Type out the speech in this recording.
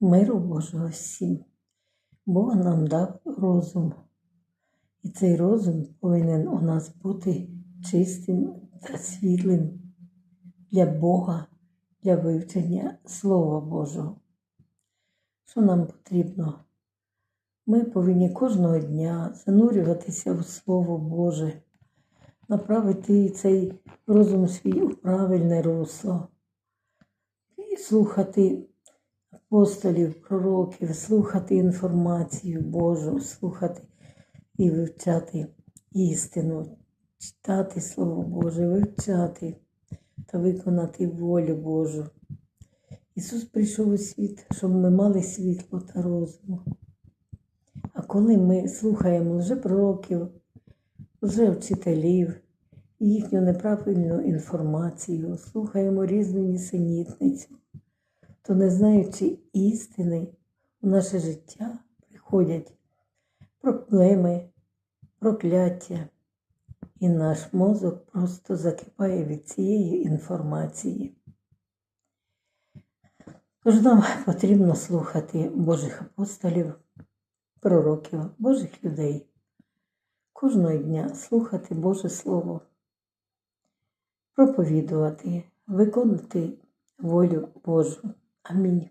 Миру Божого всім. Бог нам дав розум. І цей розум повинен у нас бути чистим та світлим для Бога, для вивчення Слова Божого. Що нам потрібно? Ми повинні кожного дня занурюватися в Слово Боже, направити цей розум свій у правильне русло і слухати апостолів, пророків, слухати інформацію Божу, слухати і вивчати істину, читати Слово Боже, вивчати та виконати волю Божу. Ісус прийшов у світ, щоб ми мали світло та розум. А коли ми слухаємо лжепророків, лжевчителів, їхню неправильну інформацію, слухаємо різну нісенітницю, то не знаючи істини, у наше життя приходять проблеми, прокляття, і наш мозок просто закипає від цієї інформації. Тож нам потрібно слухати Божих апостолів, пророків, Божих людей. Кожного дня слухати Боже Слово, проповідувати, виконувати волю Божу. Amém.